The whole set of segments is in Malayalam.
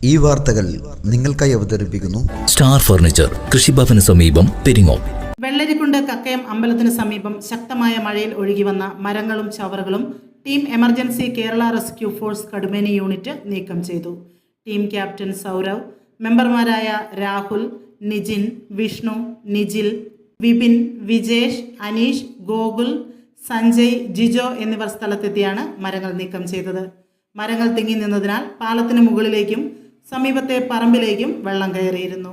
ഈ വാർത്തകൾ നിങ്ങൾക്കായി അവതരിപ്പിക്കുന്നു സ്റ്റാർ ഫർണിച്ചർ കൃഷിഭവന് സമീപം പെരിങ്ങോ. വെള്ളരിക്കുണ്ട് കക്കയം അമ്പലത്തിന് സമീപം ശക്തമായ മഴയിൽ ഒഴുകിവന്ന മരങ്ങളും ചവറുകളും team emergency Kerala rescue force Kadumeni unit നീക്കം ചെയ്തു. ടീം ക്യാപ്റ്റൻ സൗരവ് മെമ്പർമാരായ രാഹുൽ നിജിൻ വിഷ്ണു നിജിൽ വിപിൻ വിജേഷ് അനീഷ് ഗോകുൽ സഞ്ജയ് ജിജോ എന്നിവർ സ്ഥലത്തെത്തിയാണ് മരങ്ങൾ നീക്കം ചെയ്തത്. മരങ്ങൾ തിങ്ങി നിന്നതിനാൽ പാലത്തിന് മുകളിലേക്കും സമീപത്തെ പറമ്പിലേക്കും വെള്ളം കയറിയിരുന്നു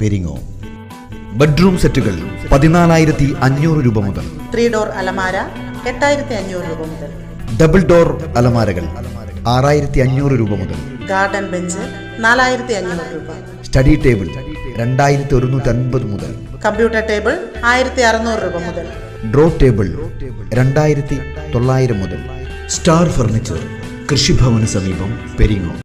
പെരിങ്ങോം. ബെഡ്റൂം സെറ്റുകൾ പതിനാലായിരത്തി അഞ്ഞൂറ് രൂപ മുതൽ. ത്രീ ഡോർ അലമാര എട്ടായിരത്തി അഞ്ഞൂറ് രൂപ മുതൽ. ഡബിൾ ഡോർ അലമാരകൾ ആറായിരത്തി അഞ്ഞൂറ് രൂപ മുതൽ. ഗാർഡൻ ബെഞ്ച് നാലായിരത്തി അഞ്ഞൂറ് രൂപ. സ്റ്റഡി ടേബിൾ രണ്ടായിരത്തി ഒരുന്നൂറ്റി അൻപത് മുതൽ. കമ്പ്യൂട്ടർ ടേബിൾ ആയിരത്തി അറുന്നൂറ് രൂപ മുതൽ. ഡ്രോ ടേബിൾ രണ്ടായിരത്തി തൊള്ളായിരം മുതൽ. സ്റ്റാർ ഫർണിച്ചർ കൃഷിഭവന് സമീപം പെരിങ്ങോം.